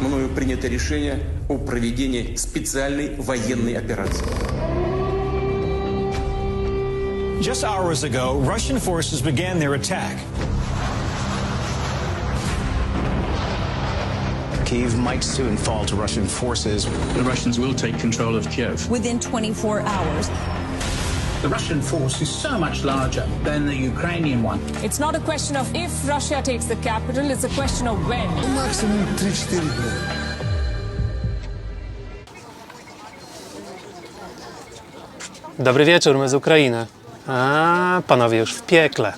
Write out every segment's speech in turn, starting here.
мною принято решение о проведении специальной военной операции. Just hours ago, Russian forces began their attack. Kiev might soon fall to Russian forces. The Russians will take control of Kiev. within 24 hours. The Russian force is so much larger than the Ukrainian one. It's not a question of if Russia takes the capital, it's a question of when. Maksimum 3-4 dni. Dobry wieczór, my z Ukrainy. A, panowie już w piekle.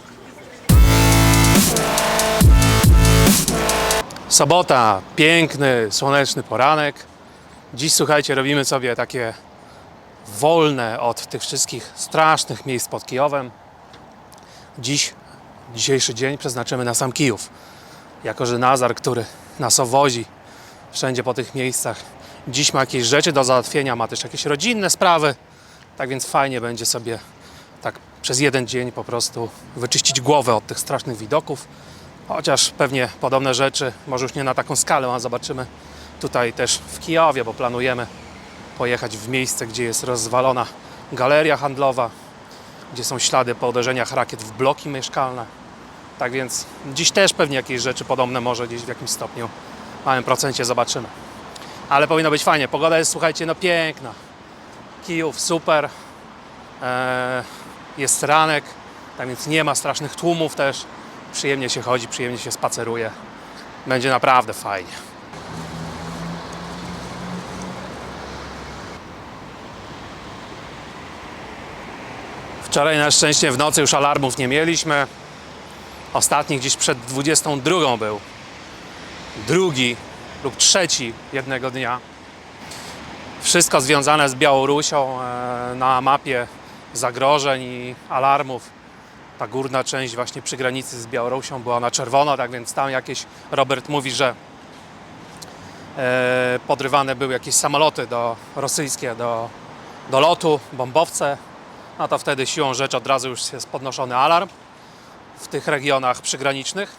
Sobota, piękny, słoneczny poranek. Dziś, słuchajcie, robimy sobie takie wolne od tych wszystkich strasznych miejsc pod Kijowem. Dziś, dzisiejszy dzień przeznaczymy na sam Kijów. Jako, że Nazar, który nas owozi wszędzie po tych miejscach, dziś ma jakieś rzeczy do załatwienia, ma też jakieś rodzinne sprawy. Tak więc fajnie będzie sobie tak przez jeden dzień po prostu wyczyścić głowę od tych strasznych widoków. Chociaż pewnie podobne rzeczy, może już nie na taką skalę, a zobaczymy tutaj też w Kijowie, bo planujemy pojechać w miejsce, gdzie jest rozwalona galeria handlowa, gdzie są ślady po uderzeniach rakiet w bloki mieszkalne. Tak więc dziś też pewnie jakieś rzeczy podobne może gdzieś w jakimś stopniu, w małym procencie zobaczymy. Ale powinno być fajnie. Pogoda jest, słuchajcie, no piękna. Kijów super. Eee, jest ranek, tak więc nie ma strasznych tłumów też. Przyjemnie się chodzi, przyjemnie się spaceruje. Będzie naprawdę fajnie. Wczoraj na szczęście w nocy już alarmów nie mieliśmy. Ostatni gdzieś przed 22 był. Drugi lub trzeci jednego dnia wszystko związane z Białorusią e, na mapie zagrożeń i alarmów. Ta górna część właśnie przy granicy z Białorusią była na czerwono, tak więc tam jakieś, Robert mówi, że e, podrywane były jakieś samoloty do, rosyjskie do, do lotu, bombowce. No to wtedy siłą rzeczy od razu już jest podnoszony alarm w tych regionach przygranicznych.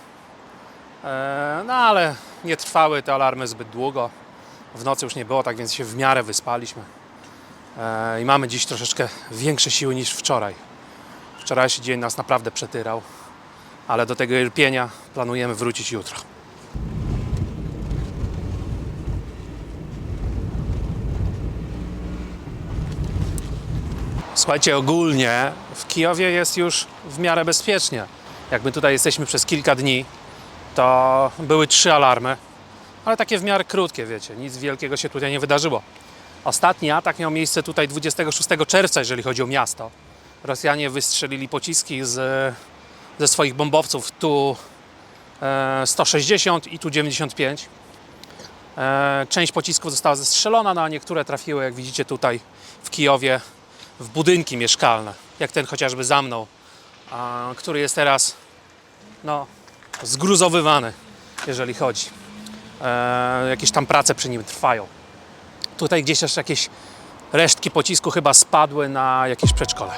E, no ale nie trwały te alarmy zbyt długo. W nocy już nie było, tak więc się w miarę wyspaliśmy. E, I mamy dziś troszeczkę większe siły niż wczoraj. Wczorajszy dzień nas naprawdę przetyrał, ale do tego Irpienia planujemy wrócić jutro. Słuchajcie, ogólnie w Kijowie jest już w miarę bezpiecznie. Jak my tutaj jesteśmy przez kilka dni, to były trzy alarmy, ale takie w miarę krótkie, wiecie, nic wielkiego się tutaj nie wydarzyło. Ostatni atak miał miejsce tutaj 26 czerwca, jeżeli chodzi o miasto. Rosjanie wystrzelili pociski z, ze swoich bombowców tu e, 160 i tu 95. E, część pocisków została zestrzelona, no a niektóre trafiły, jak widzicie tutaj w Kijowie, w budynki mieszkalne, jak ten chociażby za mną, który jest teraz no, zgruzowywany, jeżeli chodzi. E, jakieś tam prace przy nim trwają. Tutaj gdzieś też jakieś resztki pocisku chyba spadły na jakieś przedszkole.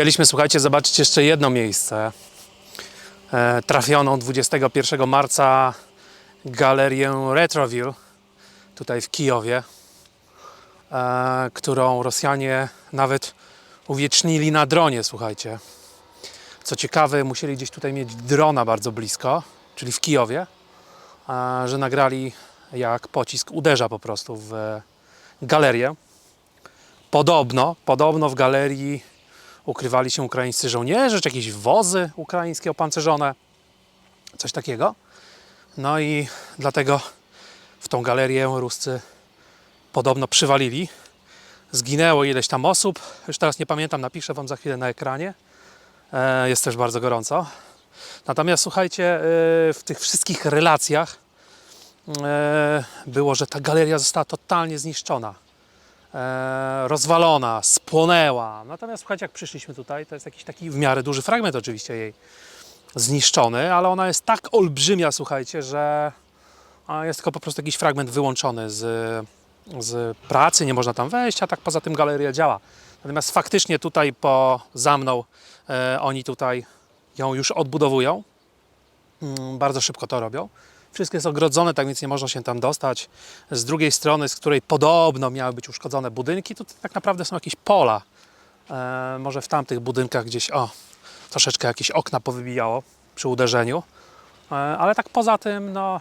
Chcieliśmy, słuchajcie, zobaczyć jeszcze jedno miejsce. E, trafioną 21 marca galerię Retroville tutaj w Kijowie, e, którą Rosjanie nawet uwiecznili na dronie, słuchajcie. Co ciekawe, musieli gdzieś tutaj mieć drona bardzo blisko, czyli w Kijowie, e, że nagrali jak pocisk uderza po prostu w galerię. Podobno, podobno w galerii ukrywali się ukraińscy żołnierze, czy jakieś wozy ukraińskie opancerzone, coś takiego. No i dlatego w tą galerię Ruscy podobno przywalili. Zginęło ileś tam osób, już teraz nie pamiętam, napiszę Wam za chwilę na ekranie. E, Jest też bardzo gorąco. Natomiast słuchajcie, e, w tych wszystkich relacjach e, było, że ta galeria została totalnie zniszczona. E, rozwalona, spłonęła. Natomiast słuchajcie, jak przyszliśmy tutaj, to jest jakiś taki w miarę duży fragment oczywiście jej zniszczony, ale ona jest tak olbrzymia, słuchajcie, że jest tylko po prostu jakiś fragment wyłączony z, z pracy, nie można tam wejść, a tak poza tym galeria działa. Natomiast faktycznie tutaj po za mną e, oni tutaj ją już odbudowują. Mm, bardzo szybko to robią. Wszystko jest ogrodzone, tak więc nie można się tam dostać. Z drugiej strony, z której podobno miały być uszkodzone budynki, tutaj tak naprawdę są jakieś pola. E, może w tamtych budynkach gdzieś, o, troszeczkę jakieś okna powybijało przy uderzeniu. E, ale tak poza tym, no,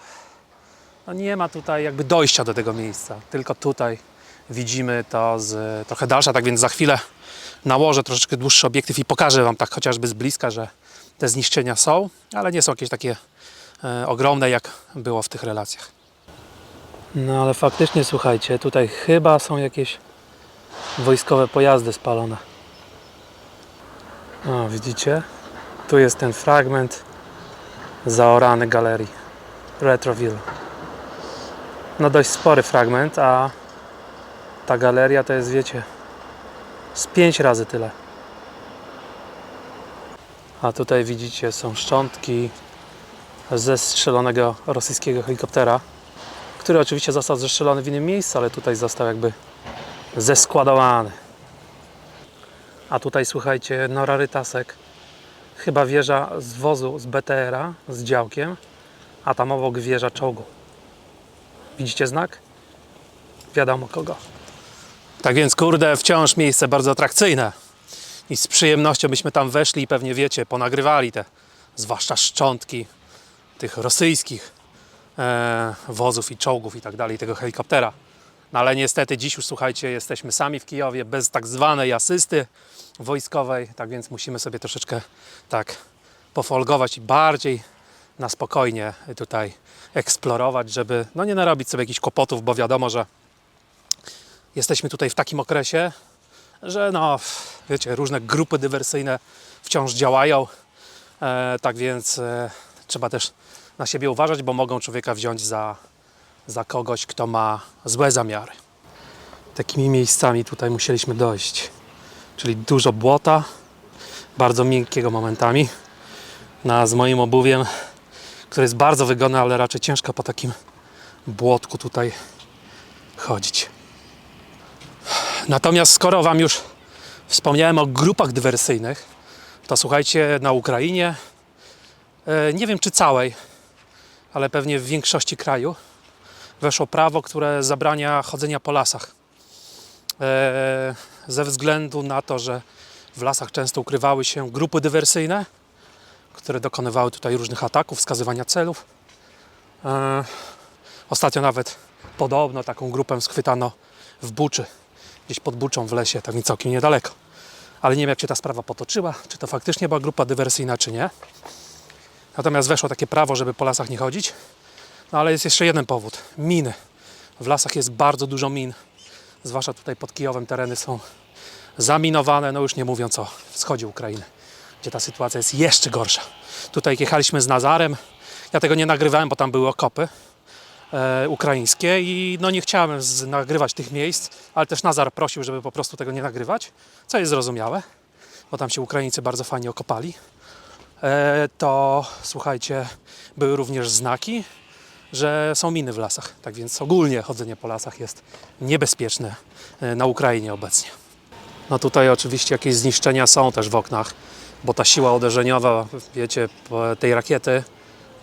no nie ma tutaj jakby dojścia do tego miejsca. Tylko tutaj widzimy to z trochę dalsza, tak więc za chwilę nałożę troszeczkę dłuższy obiektyw i pokażę Wam tak chociażby z bliska, że te zniszczenia są, ale nie są jakieś takie ogromne, jak było w tych relacjach. No ale faktycznie, słuchajcie, tutaj chyba są jakieś wojskowe pojazdy spalone. O, widzicie? Tu jest ten fragment zaorany galerii Retroville. No dość spory fragment, a ta galeria to jest, wiecie, z pięć razy tyle. A tutaj widzicie, są szczątki ze strzelonego rosyjskiego helikoptera, który oczywiście został zestrzelony w innym miejscu, ale tutaj został jakby zeskładowany. A tutaj słuchajcie, no rarytasek. Chyba wieża z wozu z BTR-a z działkiem, a tam obok wieża czołgu. Widzicie znak? Wiadomo kogo. Tak więc, kurde, wciąż miejsce bardzo atrakcyjne. I z przyjemnością byśmy tam weszli i pewnie wiecie, ponagrywali te, zwłaszcza szczątki tych rosyjskich e, wozów i czołgów i tak dalej, tego helikoptera. No ale niestety dziś już słuchajcie, jesteśmy sami w Kijowie bez tak zwanej asysty wojskowej, tak więc musimy sobie troszeczkę tak pofolgować i bardziej na spokojnie tutaj eksplorować, żeby no nie narobić sobie jakichś kłopotów, bo wiadomo, że jesteśmy tutaj w takim okresie, że no wiecie, różne grupy dywersyjne wciąż działają, e, tak więc e, trzeba też na siebie uważać, bo mogą człowieka wziąć za, za kogoś, kto ma złe zamiary. Takimi miejscami tutaj musieliśmy dojść. Czyli dużo błota, bardzo miękkiego momentami. No, a z moim obuwiem, które jest bardzo wygodne, ale raczej ciężko po takim błotku tutaj chodzić. Natomiast skoro Wam już wspomniałem o grupach dywersyjnych, to słuchajcie, na Ukrainie, e, nie wiem czy całej, ale pewnie w większości kraju, weszło prawo, które zabrania chodzenia po lasach. E, ze względu na to, że w lasach często ukrywały się grupy dywersyjne, które dokonywały tutaj różnych ataków, wskazywania celów. E, ostatnio nawet podobno taką grupę schwytano w Buczy, gdzieś pod Buczą w lesie, tak więc całkiem niedaleko. Ale nie wiem, jak się ta sprawa potoczyła, czy to faktycznie była grupa dywersyjna, czy nie. Natomiast weszło takie prawo, żeby po lasach nie chodzić. No ale jest jeszcze jeden powód. Miny. W lasach jest bardzo dużo min. Zwłaszcza tutaj pod Kijowem tereny są zaminowane, no już nie mówiąc o wschodzie Ukrainy, gdzie ta sytuacja jest jeszcze gorsza. Tutaj jechaliśmy z Nazarem. Ja tego nie nagrywałem, bo tam były okopy e, ukraińskie i no nie chciałem nagrywać tych miejsc, ale też Nazar prosił, żeby po prostu tego nie nagrywać, co jest zrozumiałe, bo tam się Ukraińcy bardzo fajnie okopali. E, to słuchajcie, były również znaki, że są miny w lasach. Tak więc ogólnie chodzenie po lasach jest niebezpieczne e, na Ukrainie obecnie. No tutaj oczywiście jakieś zniszczenia są też w oknach, bo ta siła uderzeniowa, wiecie, tej rakiety,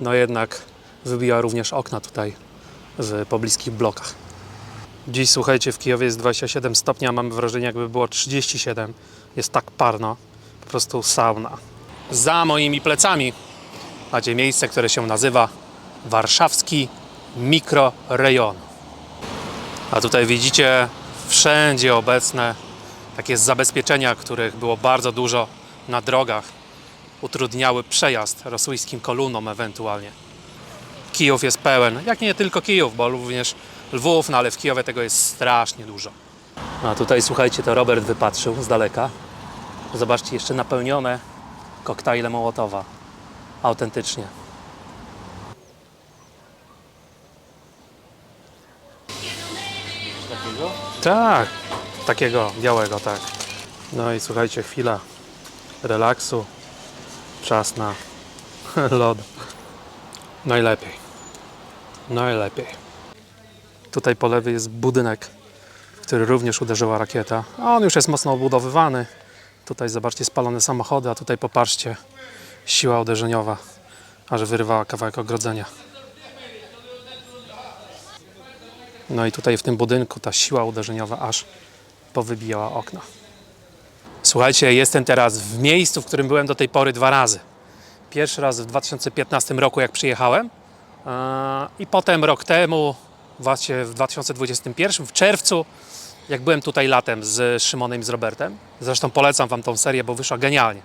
no jednak wybija również okna tutaj w pobliskich blokach. Dziś słuchajcie, w Kijowie jest 27 stopni, a mamy wrażenie jakby było 37. Jest tak parno, po prostu sauna. Za moimi plecami macie miejsce, które się nazywa Warszawski Mikrorejon. A tutaj widzicie wszędzie obecne takie zabezpieczenia, których było bardzo dużo na drogach. Utrudniały przejazd rosyjskim kolunom ewentualnie. Kijów jest pełen, jak nie tylko Kijów, bo również Lwów, no ale w Kijowie tego jest strasznie dużo. A tutaj słuchajcie, to Robert wypatrzył z daleka. Zobaczcie, jeszcze napełnione koktajle Mołotowa. Autentycznie. Takiego? Tak, takiego białego, tak. No i słuchajcie, chwila relaksu. Czas na lod. Najlepiej. Najlepiej. Tutaj po lewej jest budynek, w który również uderzyła rakieta. A on już jest mocno obudowywany. Tutaj zobaczcie spalone samochody, a tutaj popatrzcie, siła uderzeniowa, aż wyrywała kawałek ogrodzenia. No i tutaj w tym budynku ta siła uderzeniowa aż powybijała okna. Słuchajcie, jestem teraz w miejscu, w którym byłem do tej pory dwa razy. Pierwszy raz w 2015 roku, jak przyjechałem, i potem rok temu, właśnie w 2021, w czerwcu, jak byłem tutaj latem z Szymonem i z Robertem. Zresztą polecam Wam tą serię, bo wyszła genialnie.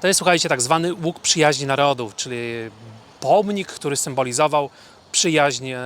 To jest, słuchajcie, tak zwany łuk przyjaźni narodów, czyli pomnik, który symbolizował przyjaźń e,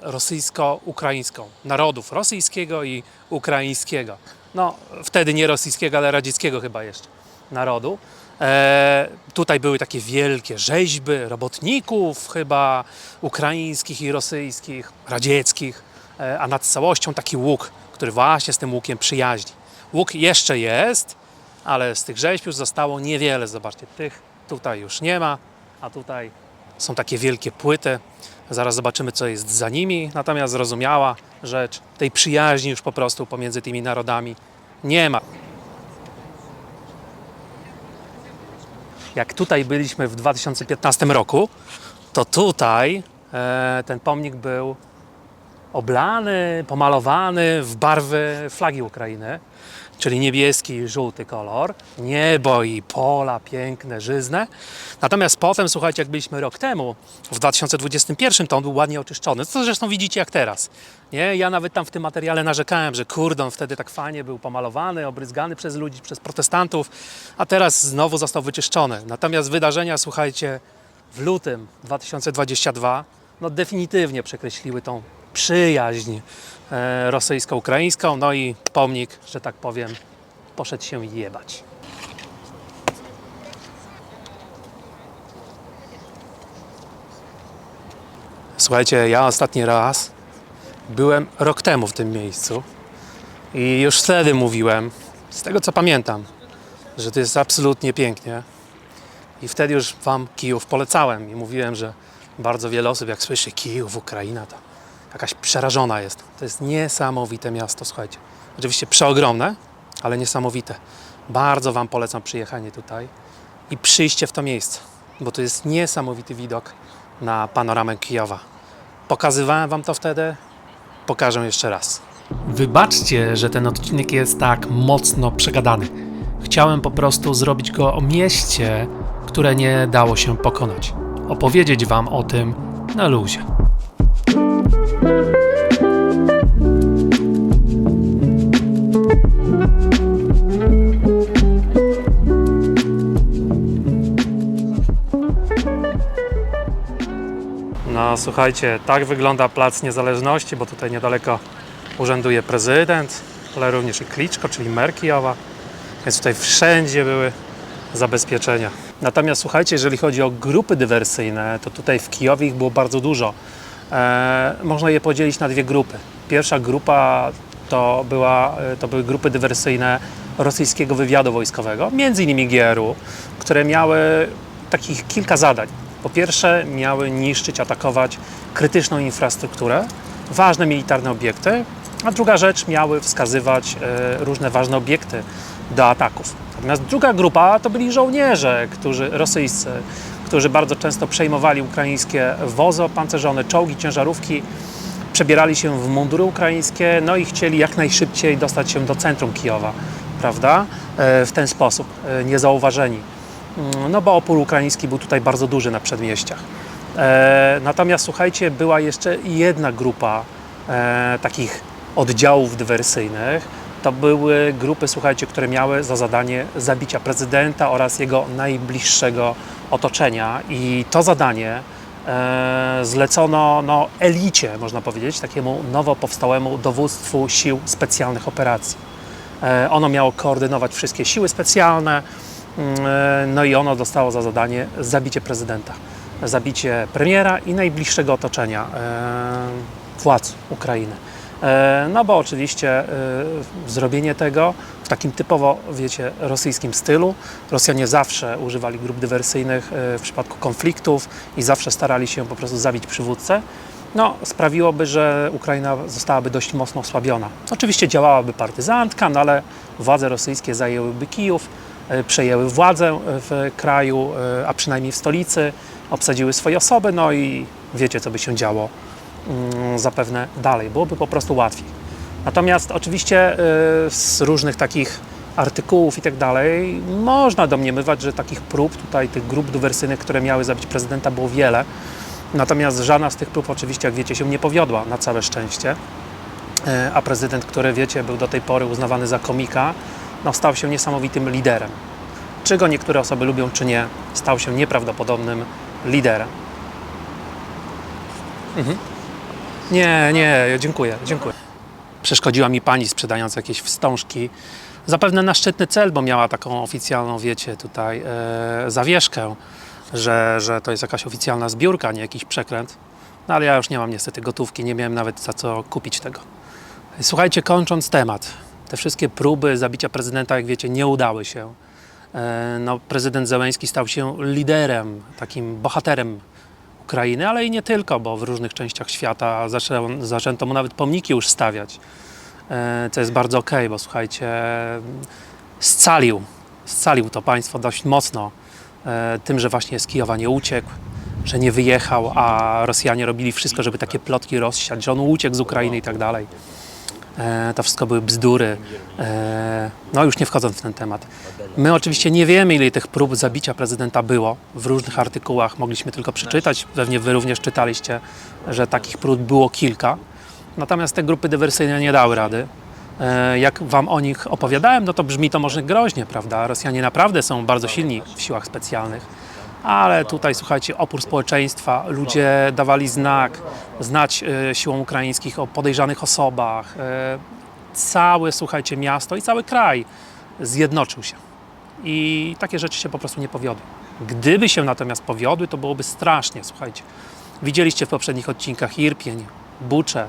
rosyjsko-ukraińską, narodów rosyjskiego i ukraińskiego. No, wtedy nie rosyjskiego, ale radzieckiego chyba jeszcze narodu. E, tutaj były takie wielkie rzeźby robotników, chyba ukraińskich i rosyjskich, radzieckich, e, a nad całością taki łuk, który właśnie z tym łukiem przyjaźni. Łuk jeszcze jest, ale z tych rzeźb już zostało niewiele. Zobaczcie, tych tutaj już nie ma, a tutaj są takie wielkie płyty. Zaraz zobaczymy, co jest za nimi. Natomiast zrozumiała rzecz, tej przyjaźni już po prostu pomiędzy tymi narodami nie ma. Jak tutaj byliśmy w 2015 roku, to tutaj e, ten pomnik był oblany, pomalowany w barwy flagi Ukrainy, czyli niebieski i żółty kolor, niebo i pola piękne, żyzne. Natomiast potem, słuchajcie, jak byliśmy rok temu, w 2021, to on był ładnie oczyszczony, co zresztą widzicie jak teraz. Nie? Ja nawet tam w tym materiale narzekałem, że kurde, on wtedy tak fajnie był pomalowany, obryzgany przez ludzi, przez protestantów, a teraz znowu został wyczyszczony. Natomiast wydarzenia, słuchajcie, w lutym 2022 no definitywnie przekreśliły tą przyjaźń e, rosyjsko-ukraińską, no i pomnik, że tak powiem, poszedł się jebać. Słuchajcie, ja ostatni raz byłem rok temu w tym miejscu i już wtedy mówiłem, z tego co pamiętam, że to jest absolutnie pięknie. I wtedy już Wam Kijów polecałem i mówiłem, że bardzo wiele osób, jak słyszy Kijów, Ukraina, to jakaś przerażona jest. To jest niesamowite miasto, słuchajcie. Oczywiście przeogromne, ale niesamowite. Bardzo Wam polecam przyjechanie tutaj i przyjście w to miejsce, bo to jest niesamowity widok na panoramę Kijowa. Pokazywałem Wam to wtedy, pokażę jeszcze raz. Wybaczcie, że ten odcinek jest tak mocno przegadany. Chciałem po prostu zrobić go o mieście, które nie dało się pokonać. Opowiedzieć Wam o tym na luzie. No słuchajcie, tak wygląda Plac Niezależności, bo tutaj niedaleko urzęduje prezydent, ale również i Kliczko, czyli mer Kijowa. Więc tutaj wszędzie były zabezpieczenia. Natomiast słuchajcie, jeżeli chodzi o grupy dywersyjne, to tutaj w Kijowie ich było bardzo dużo. E, można je podzielić na dwie grupy. Pierwsza grupa to, była, e, to były grupy dywersyjne rosyjskiego wywiadu wojskowego, między innymi GRU, które miały takich kilka zadań. Po pierwsze, miały niszczyć, atakować krytyczną infrastrukturę, ważne militarne obiekty, a druga rzecz, miały wskazywać e, różne ważne obiekty do ataków. Natomiast druga grupa to byli żołnierze, którzy rosyjscy, którzy bardzo często przejmowali ukraińskie wozy opancerzone, czołgi, ciężarówki, przebierali się w mundury ukraińskie, no i chcieli jak najszybciej dostać się do centrum Kijowa, prawda? E, W ten sposób, e, niezauważeni. Mm, No bo opór ukraiński był tutaj bardzo duży na przedmieściach. E, Natomiast słuchajcie, była jeszcze jedna grupa takich oddziałów dywersyjnych. To były grupy, słuchajcie, które miały za zadanie zabicia prezydenta oraz jego najbliższego otoczenia. I to zadanie e, zlecono no, elicie, można powiedzieć, takiemu nowo powstałemu dowództwu sił specjalnych operacji. E, Ono miało koordynować wszystkie siły specjalne, mm, e, no i ono dostało za zadanie zabicie prezydenta, zabicie premiera i najbliższego otoczenia e, władz Ukrainy. E, No bo oczywiście e, zrobienie tego w takim typowo, wiecie, rosyjskim stylu. Rosjanie zawsze używali grup dywersyjnych e, w przypadku konfliktów i zawsze starali się po prostu zabić przywódcę. no, sprawiłoby, że Ukraina zostałaby dość mocno osłabiona. Oczywiście działałaby partyzantka, no ale władze rosyjskie zajęłyby Kijów, przejęły władzę w kraju, a przynajmniej w stolicy, obsadziły swoje osoby, no i wiecie, co by się działo zapewne dalej. Byłoby po prostu łatwiej. Natomiast oczywiście y, z różnych takich artykułów i tak dalej można domniemywać, że takich prób tutaj, tych grup dywersyjnych, które miały zabić prezydenta było wiele. Natomiast żadna z tych prób oczywiście, jak wiecie, się nie powiodła na całe szczęście. E, A prezydent, który wiecie, był do tej pory uznawany za komika, no, stał się niesamowitym liderem. Czy go niektóre osoby lubią, czy nie, stał się nieprawdopodobnym liderem. Mhm. Nie, nie, dziękuję, dziękuję. Przeszkodziła mi pani sprzedająca jakieś wstążki. Zapewne na szczytny cel, bo miała taką oficjalną, wiecie, tutaj e, zawieszkę, że, że to jest jakaś oficjalna zbiórka, nie jakiś przekręt. No ale ja już nie mam niestety gotówki, nie miałem nawet za co kupić tego. Słuchajcie, kończąc temat. Te wszystkie próby zabicia prezydenta, jak wiecie, nie udały się. E, No, prezydent Zełenski stał się liderem, takim bohaterem Ukrainy, ale i nie tylko, bo w różnych częściach świata zaczę, zaczęto mu nawet pomniki już stawiać. E, Co jest bardzo okej, bo słuchajcie, scalił, scalił to państwo dość mocno e, tym, że właśnie z Kijowa nie uciekł, że nie wyjechał, a Rosjanie robili wszystko, żeby takie plotki rozsiać, że on uciekł z Ukrainy i tak dalej. E, To wszystko były bzdury. E, No już nie wchodząc w ten temat. My oczywiście nie wiemy, ile tych prób zabicia prezydenta było. W różnych artykułach mogliśmy tylko przeczytać, pewnie wy również czytaliście, że takich prób było kilka. Natomiast te grupy dywersyjne nie dały rady. E, Jak wam o nich opowiadałem, no to brzmi to może groźnie, prawda? Rosjanie naprawdę są bardzo silni w siłach specjalnych. Ale tutaj, słuchajcie, opór społeczeństwa, ludzie dawali znak, znać e, siłom ukraińskich o podejrzanych osobach. E, całe, słuchajcie, miasto i cały kraj zjednoczył się. I takie rzeczy się po prostu nie powiodły. Gdyby się natomiast powiodły, to byłoby strasznie, słuchajcie. Widzieliście w poprzednich odcinkach Irpień, Bucze,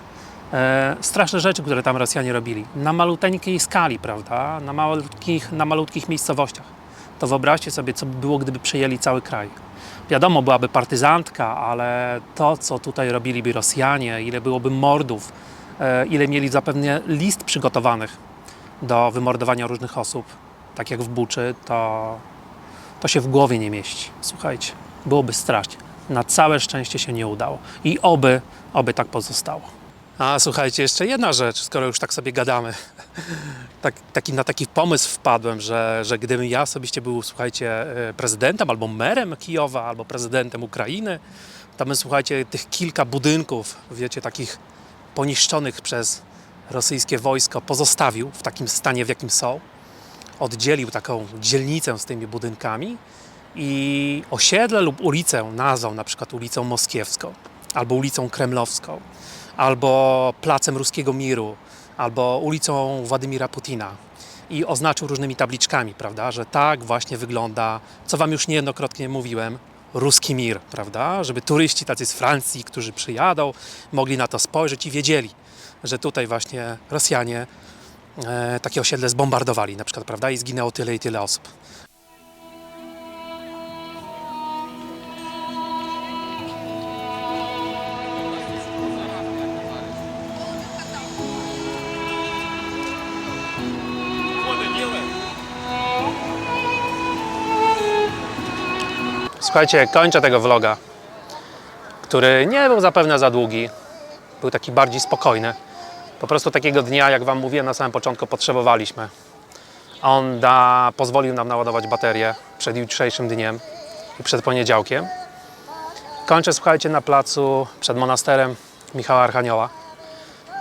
e, straszne rzeczy, które tam Rosjanie robili. Na maluteńkiej skali, prawda? Na malutkich, na malutkich miejscowościach. To wyobraźcie sobie, co by było, gdyby przejęli cały kraj. Wiadomo, byłaby partyzantka, ale to, co tutaj robiliby Rosjanie, ile byłoby mordów, e, ile mieli zapewne list przygotowanych do wymordowania różnych osób, tak jak w Buczy, to, to się w głowie nie mieści. Słuchajcie, byłoby strasznie. Na całe szczęście się nie udało. I oby, oby tak pozostało. A słuchajcie, jeszcze jedna rzecz, skoro już tak sobie gadamy. Tak, taki, na taki pomysł wpadłem, że, że gdybym ja osobiście był, słuchajcie, e, prezydentem albo merem Kijowa, albo prezydentem Ukrainy, to bym, słuchajcie, tych kilka budynków, wiecie, takich poniszczonych przez rosyjskie wojsko pozostawił w takim stanie, w jakim są. Oddzielił taką dzielnicę z tymi budynkami i osiedle lub ulicę nazwał na przykład ulicą Moskiewską, albo ulicą Kremlowską, albo placem Ruskiego Miru, albo ulicą Władimira Putina. I oznaczył różnymi tabliczkami, prawda, że tak właśnie wygląda, co wam już niejednokrotnie mówiłem, ruski mir, prawda, żeby turyści tacy z Francji, którzy przyjadą, mogli na to spojrzeć i wiedzieli, że tutaj właśnie Rosjanie e, takie osiedle zbombardowali na przykład, prawda, i zginęło tyle i tyle osób. Słuchajcie, kończę tego vloga, który nie był zapewne za długi. Był taki bardziej spokojny. Po prostu takiego dnia, jak Wam mówiłem na samym początku, potrzebowaliśmy. On da, pozwolił nam naładować baterię przed jutrzejszym dniem i przed poniedziałkiem. Kończę, słuchajcie, na placu przed monasterem Michała Archanioła.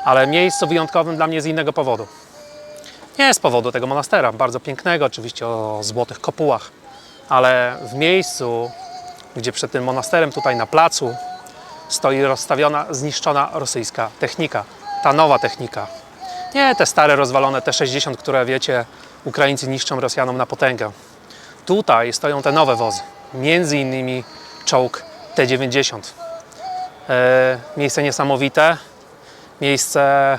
Ale miejscu wyjątkowym dla mnie z innego powodu. Nie z powodu tego monastera, bardzo pięknego, oczywiście o złotych kopułach, ale w miejscu, gdzie przed tym monasterem, tutaj na placu, stoi rozstawiona, zniszczona rosyjska technika. Ta nowa technika. Nie te stare, rozwalone T-60, które wiecie, Ukraińcy niszczą Rosjanom na potęgę. Tutaj stoją te nowe wozy, między innymi czołg T-90. E, miejsce niesamowite, miejsce,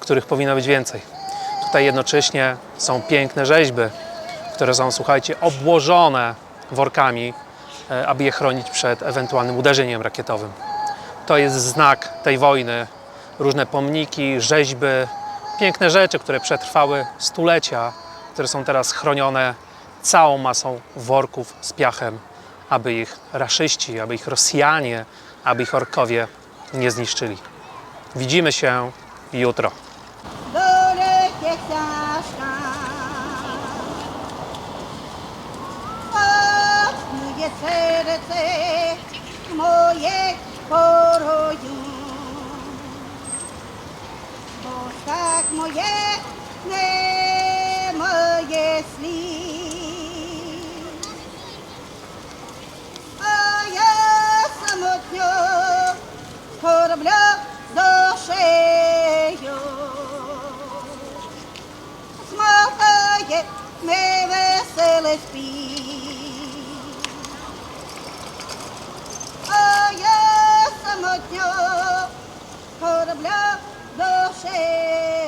których powinno być więcej. Tutaj jednocześnie są piękne rzeźby, które są, słuchajcie, obłożone workami, e, aby je chronić przed ewentualnym uderzeniem rakietowym. To jest znak tej wojny. Różne pomniki, rzeźby, piękne rzeczy, które przetrwały stulecia, które są teraz chronione całą masą worków z piachem, aby ich raszyści, aby ich Rosjanie, aby ich orkowie nie zniszczyli. Widzimy się jutro. serce moje porodził. Bo tak moje, nie moje слів. А я самотньо кормлю душею. Смотає невеселий спів. самотньо корабля души.